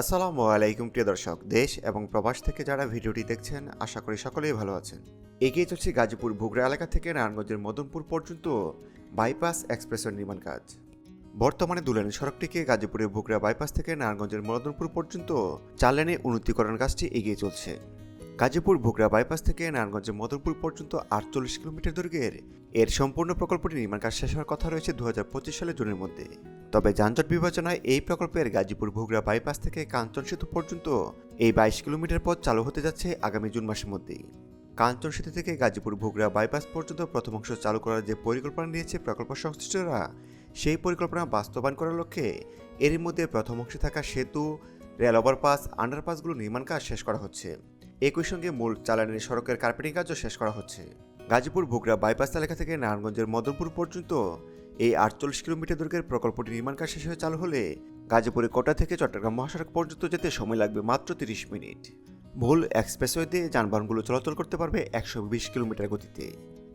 আসসালামু আলাইকুম, প্রিয় দর্শক। দেশ এবং প্রবাস থেকে যারা ভিডিওটি দেখছেন, আশা করি সকলেই ভালো আছেন। এগিয়ে চলছে গাজীপুর ভুগড়া এলাকা থেকে নারায়ণগঞ্জের মদনপুর পর্যন্ত বাইপাস এক্সপ্রেসের নির্মাণ কাজ। বর্তমানে দুলেন সড়কটিকে গাজীপুরের ভুগড়া বাইপাস থেকে নারায়ণগঞ্জের মদনপুর পর্যন্ত চার লেনে উন্নতিকরণ কাজটি এগিয়ে চলছে। গাজীপুর ভুগড়া বাইপাস থেকে নারায়ণগঞ্জের মদনপুর পর্যন্ত আটচল্লিশ কিলোমিটার দৈর্ঘ্যের এর। সম্পূর্ণ প্রকল্পটি নির্মাণ কাজ শেষ হওয়ার কথা রয়েছে দু সালে জুনের মধ্যে। তবে যানজট বিবেচনায় এই প্রকল্পের গাজীপুর ভুগড়া বাইপাস থেকে কাঞ্চন সেতু পর্যন্ত এই বাইশ কিলোমিটার পথ চালু হতে যাচ্ছে আগামী জুন মাসের মধ্যেই। কাঞ্চন সেতু থেকে গাজীপুর ভুগড়া বাইপাস পর্যন্ত প্রথম অংশ চালু করার যে পরিকল্পনা নিয়েছে প্রকল্প সংশ্লিষ্টরা, সেই পরিকল্পনা বাস্তবায়ন করার লক্ষ্যে এরই মধ্যে প্রথম অংশে থাকা সেতু রেল ওভারপাস আন্ডারপাসগুলো নির্মাণ কাজ শেষ করা হচ্ছে। একই সঙ্গে মূল চালানের সড়কের কার্পেটিং কাজও শেষ করা হচ্ছে। গাজীপুর ভুগড়া বাইপাস এলাকা থেকে নারায়ণগঞ্জের মদনপুর পর্যন্ত এই আটচল্লিশ কিলোমিটার দৈর্ঘ্যের প্রকল্পটি নির্মাণ কাজ শেষ হয়ে চালু হলে গাজীপুরে কোটা থেকে চট্টগ্রাম মহাসড়ক পর্যন্ত যেতে সময় লাগবে মাত্র তিরিশ মিনিট। মূল এক্সপ্রেসওয়েতে যানবাহনগুলো চলাচল করতে পারবে একশো বিশ কিলোমিটার গতিতে।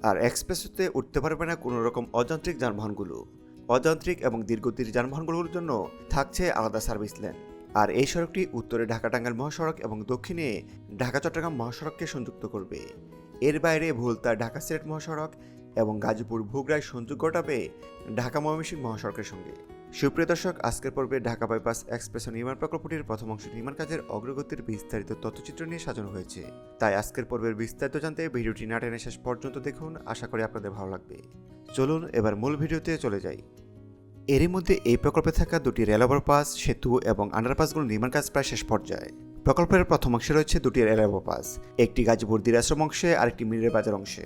আর এক্সপ্রেসওয়েতে উঠতে পারবে না কোনো রকম অযান্ত্রিক যানবাহনগুলো। অযান্ত্রিক এবং দীর্ঘতির যানবাহনগুলোর জন্য থাকছে আলাদা সার্ভিস লেন। আর এই সড়কটি উত্তরে ঢাকা টাঙ্গাইল মহাসড়ক এবং দক্ষিণে ঢাকা চট্টগ্রাম মহাসড়ককে সংযুক্ত করবে। এর বাইরে ভুলতা ঢাকা সিলেট মহাসড়ক এবং গাজীপুর ভুগড়ায় সংযোগ ঘটাবে ঢাকা ময়মনসিংহ মহাসড়কের সঙ্গে। সুপ্রিয় দর্শক, আজকের পর্বে ঢাকা বাইপাস এক্সপ্রেস নির্মাণ প্রকল্পটির প্রথম অংশ নির্মাণ কাজের অগ্রগতির বিস্তারিত তথ্যচিত্র নিয়ে সাজানো হয়েছে। তাই আজকের পর্বের বিস্তারিত জানতে ভিডিওটি না টেনে শেষ পর্যন্ত দেখুন। আশা করি আপনাদের ভালো লাগবে। চলুন, এবার মূল ভিডিওতে চলে যাই। এরই মধ্যে এই প্রকল্পে থাকা দুটি রেল ওভারপাস সেতু এবং আন্ডারপাসগুলোর নির্মাণ কাজ প্রায় শেষ পর্যায়ে। প্রকল্পের প্রথম অংশে রয়েছে দুটি রেল ওভারপাস একটি গাজীপুর দিরাশ্রম অংশে আরেকটি মিরের বাজার অংশে।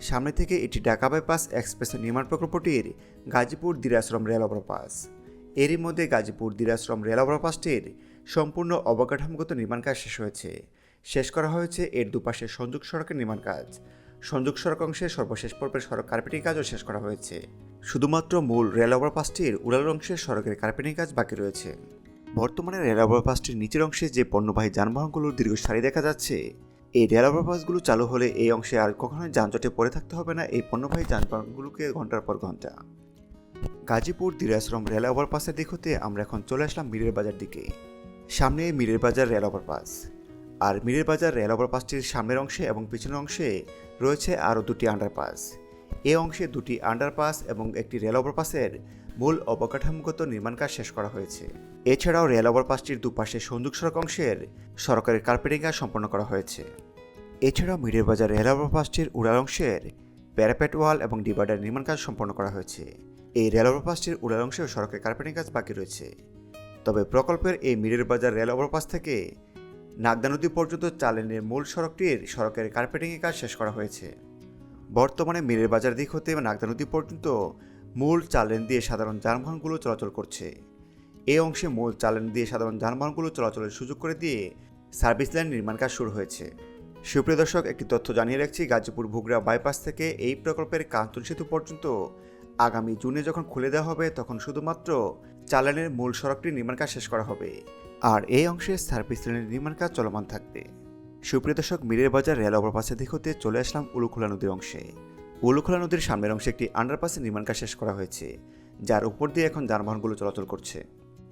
সামনে থেকে এটি ঢাকা বাইপাস এক্সপ্রেস নির্মাণ প্রকল্পটির গাজীপুর দিরাশ্রম রেল ওভারপাস এরই মধ্যে গাজীপুর দিরাশ্রম রেল ওভারপাসটির সম্পূর্ণ অবকাঠামোগত নির্মাণ কাজ শেষ হয়েছে। শেষ করা হয়েছে এর দুপাশে সংযোগ সড়কের নির্মাণ কাজ। সংযোগ সড়ক অংশে সর্বশেষ পর্বের সড়ক কার্পেটিং কাজও শেষ করা হয়েছে। শুধুমাত্র মূল রেল ওভারপাসটির উড়াল অংশে সড়কের কার্পেটিং কাজ বাকি রয়েছে। বর্তমানে রেল ওভারপাসটির নিচের অংশে যে পণ্যবাহী যানবাহনগুলোর দীর্ঘ সারি দেখা যাচ্ছে, এই রেল ওভারপাসগুলো চালু হলে এই অংশে আর কখনোই যানজটে পড়ে থাকতে হবে না এই পণ্যবাহী যানবাহনগুলোকে ঘণ্টার পর ঘণ্টা। গাজীপুর দিরাশ্রম রেল ওভারপাসের দিক হতে আমরা এখন চলে আসলাম মিরের বাজার দিকে। সামনে মিরের বাজার রেল ওভারপাস। আর মিরের বাজার রেল ওভারপাসটির সামনের অংশে এবং পিছনের অংশে রয়েছে আরও দুটি আন্ডারপাস এ অংশে দুটি আন্ডারপাস এবং একটি রেল ওভারপাসের মূল অবকাঠামোগত নির্মাণ কাজ শেষ করা হয়েছে। এছাড়াও রেল ওভারপাসটির দুপাশে সংযোগ সড়ক অংশের সরকারের কার্পেটিং কাজ সম্পন্ন করা হয়েছে। এছাড়াও মিরের বাজার রেল ওভারপাসটির উড়াল অংশের প্যারাপেট ওয়াল এবং ডিভাইডার নির্মাণ কাজ সম্পন্ন করা হয়েছে। এই রেল ওভারপাসটির উড়াল অংশেও সড়কের কার্পেটিং কাজ বাকি রয়েছে। তবে প্রকল্পের এই মিরের বাজার রেল ওভারপাস থেকে নাগদা নদী পর্যন্ত চালেনের মূল সড়কটির সড়কের কার্পেটিংয়ের কাজ শেষ করা হয়েছে। বর্তমানে মিরের বাজার দিক হতে নাগদা নদী পর্যন্ত মূল চালেন দিয়ে সাধারণ যানবাহনগুলো চলাচল করছে। এই অংশে মূল চালেন দিয়ে সাধারণ যানবাহনগুলো চলাচলের সুযোগ করে দিয়ে সার্ভিস লাইন নির্মাণ কাজ শুরু হয়েছে। সুপ্রিয় দর্শক, একটি তথ্য জানিয়ে রাখছি, গাজীপুর ভুগড়া বাইপাস থেকে এই প্রকল্পের কাঞ্চন সেতু পর্যন্ত আগামী জুনে যখন খুলে দেওয়া হবে, তখন শুধুমাত্র চালানের মূল সড়কটি নির্মাণ কাজ শেষ করা হবে। আর এই অংশে সার্ভিস লাইনের নির্মাণ কাজ চলমান থাকবে। সুপ্রিয় দর্শক, মিরের বাজার রেল ওভারপাসের দিক হতে চলে আসলাম উলুখোলা নদীর অংশে। উলুখোলা নদীর সামনের অংশে একটি আন্ডারপাসের নির্মাণ কাজ শেষ করা হয়েছে, যার উপর দিয়ে এখন যানবাহনগুলো চলাচল করছে।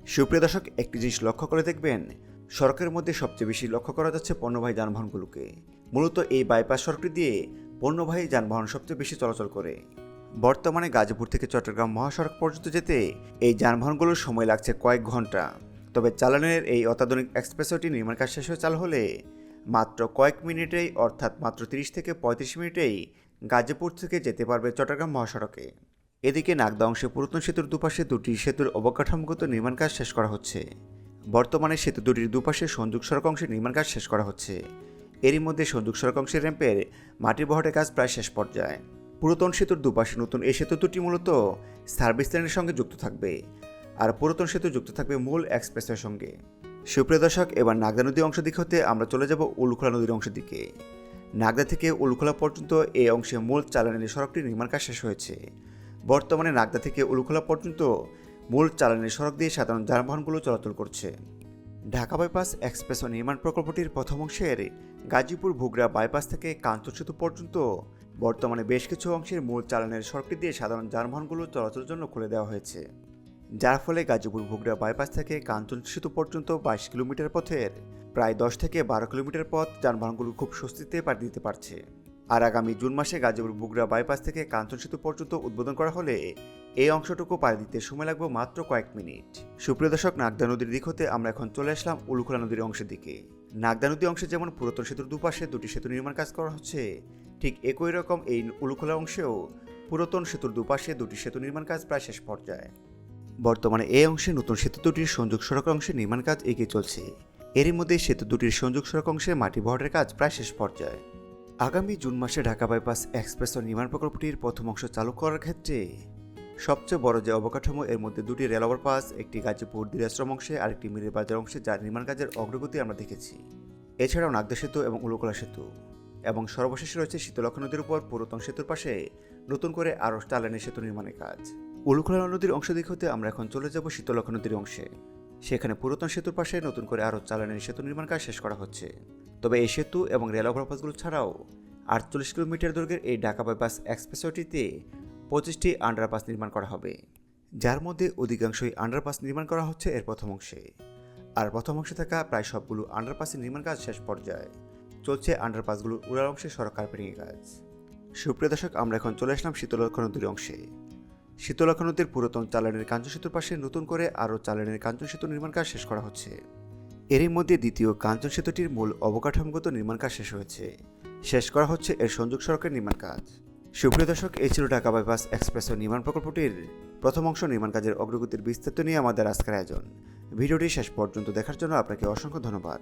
সুপ্রিয় দর্শক, একটি জিনিস লক্ষ্য করে দেখবেন, সড়কের মধ্যে সবচেয়ে বেশি লক্ষ্য করা যাচ্ছে পণ্যবাহী যানবাহনগুলোকে। মূলত এই বাইপাস সড়কটি দিয়ে পণ্যবাহী যানবাহন সবচেয়ে বেশি চলাচল করে। বর্তমানে গাজীপুর থেকে চট্টগ্রাম মহাসড়ক পর্যন্ত যেতে এই যানবাহনগুলোর সময় লাগছে কয়েক ঘণ্টা। তবে চালানের এই অত্যাধুনিক এক্সপ্রেসওটি নির্মাণ কাজ শেষ হয়ে চালু হলে মাত্র কয়েক মিনিটেই, অর্থাৎ মাত্র তিরিশ থেকে পঁয়ত্রিশ মিনিটেই গাজীপুর থেকে যেতে পারবে চট্টগ্রাম মহাসড়কে। এদিকে নাগদা অংশে পুরাতন সেতুর দুপাশে দুটি সেতুর অবকাঠামোগত নির্মাণ কাজ শেষ করা হচ্ছে। বর্তমানে সেতু দুটির দুপাশে সংযোগ সড়ক অংশের নির্মাণ কাজ শেষ করা হচ্ছে। এরই মধ্যে সংযোগ সড়ক অংশের র্যাম্পের মাটির বহটের কাজ প্রায় শেষ পর্যায়ে। পুরাতন সেতুর দুপাশে নতুন এই সেতু দুটি মূলত সার্ভিস লাইনের সঙ্গে যুক্ত থাকবে। আর পুরাতন সেতু যুক্ত থাকবে মূল এক্সপ্রেসের সঙ্গে। সুপ্রিয় দর্শক, এবার নাগদা নদী অংশ দিক হতে আমরা চলে যাব উলুখোলা নদীর অংশের দিকে। নাগদা থেকে উলুখোলা পর্যন্ত এই অংশে মূল চালানি সড়কটি নির্মাণ কাজ শেষ হয়েছে। বর্তমানে নাগদা থেকে উলুখোলা পর্যন্ত মূল চালানি সড়ক দিয়ে সাধারণ যানবাহনগুলো চলাচল করছে। ঢাকা বাইপাস এক্সপ্রেস নির্মাণ প্রকল্পটির প্রথম অংশের গাজীপুর ভুগড়া বাইপাস থেকে কাঞ্চন সেতু পর্যন্ত বর্তমানে বেশ কিছু অংশের মূল চালানের সড়কটি দিয়ে সাধারণ যানবাহনগুলো চলাচলের জন্য খুলে দেওয়া হয়েছে। যার ফলে গাজীপুর ভুগড়া বাইপাস থেকে কাঞ্চন সেতু পর্যন্ত বাইশ কিলোমিটার পথের, প্রায় দশ থেকে বারো কিলোমিটার পথ যানবাহনগুলো খুব স্বস্তিতে পাড়ি দিতে পারছে। আর আগামী জুন মাসে গাজীপুর বুগড়া বাইপাস থেকে কাঞ্চন সেতু পর্যন্ত উদ্বোধন করা হলে এই অংশটুকু পাড়ি দিতে সময় লাগবে মাত্র কয়েক মিনিট। সুপ্রিয় দর্শক, নাগদা নদীর দিক হতে আমরা এখন চলে আসলাম উলুখোলা নদীর অংশের দিকে। নাগদা নদী অংশে যেমন পুরাতন সেতুর দুপাশে দুটি সেতু নির্মাণ কাজ করা হচ্ছে, ঠিক একই রকম এই উলুখোলা অংশেও পুরাতন সেতুর দুপাশে দুটি সেতু নির্মাণ কাজ প্রায় শেষ পর্যায়ে। বর্তমানে এই অংশে নতুন সেতু দুটির সংযোগ সড়ক অংশে নির্মাণ কাজ এগিয়ে চলছে। এরই মধ্যে সেতু দুটির সংযোগ সড়ক অংশে মাটি বহরের কাজ প্রায় শেষ পর্যায়ে। আগামী জুন মাসে ঢাকা বাইপাস এক্সপ্রেস ও নির্মাণ প্রকল্পটির প্রথম অংশ চালু করার ক্ষেত্রে সবচেয়ে বড় যে অবকাঠামো, এর মধ্যে দুটি রেল ওভারপাস একটি গাজীপুর দিরাশ্রম অংশে আর একটি মিরের বাজার অংশে যার নির্মাণ কাজের অগ্রগতি আমরা দেখেছি। এছাড়াও নাগদা সেতু এবং উলুকলা সেতু। এবং সর্বশেষে রয়েছে শীতলক্ষা নদীর উপর পুরাতন সেতুর পাশে নতুন করে আরও টালানি সেতু নির্মাণের কাজ। উলুখলা নদীর অংশ দিক হতে আমরা এখন চলে যাব শীতলক্ষা নদীর অংশে। সেখানে পুরাতন সেতুর পাশে নতুন করে আরও চালানের সেতু নির্মাণ কাজ শেষ করা হচ্ছে। তবে এই সেতু এবং রেল ওভারপাসগুলো ছাড়াও আটচল্লিশ কিলোমিটার দৈর্ঘ্যের এই ঢাকা বাইপাস এক্সপ্রেসওয়েটিতে পঁচিশটি আন্ডারপাস নির্মাণ করা হবে। যার মধ্যে অধিকাংশই আন্ডারপাস নির্মাণ করা হচ্ছে এর প্রথম অংশে। আর প্রথম অংশে থাকা প্রায় সবগুলো আন্ডারপাসের নির্মাণ কাজ শেষ পর্যায়ে। চলছে আন্ডারপাসগুলোর উড়ার অংশে সড়ক কার্পেটিংয়ের কাজ। সুপ্রিয় দর্শক, আমরা এখন চলে আসলাম শীতলক্ষা নদীর অংশে। শীতলক্ষা নদীর পুরাতন চালানের কাঞ্চন সেতুর পাশে নতুন করে আরও চালানের কাঞ্চন সেতু নির্মাণ কাজ শেষ করা হচ্ছে। এরই মধ্যে দ্বিতীয় কাঞ্চন সেতুটির মূল অবকাঠামোগত নির্মাণ কাজ শেষ হয়েছে। শেষ করা হচ্ছে এর সংযোগ সড়কের নির্মাণ কাজ। সুপ্রিয় দর্শক, এই ছিল ঢাকা বাইপাস এক্সপ্রেস ও নির্মাণ প্রকল্পটির প্রথম অংশ নির্মাণ কাজের অগ্রগতির বিস্তারিত নিয়ে আমাদের আজকের আয়োজন। ভিডিওটি শেষ পর্যন্ত দেখার জন্য আপনাকে অসংখ্য ধন্যবাদ।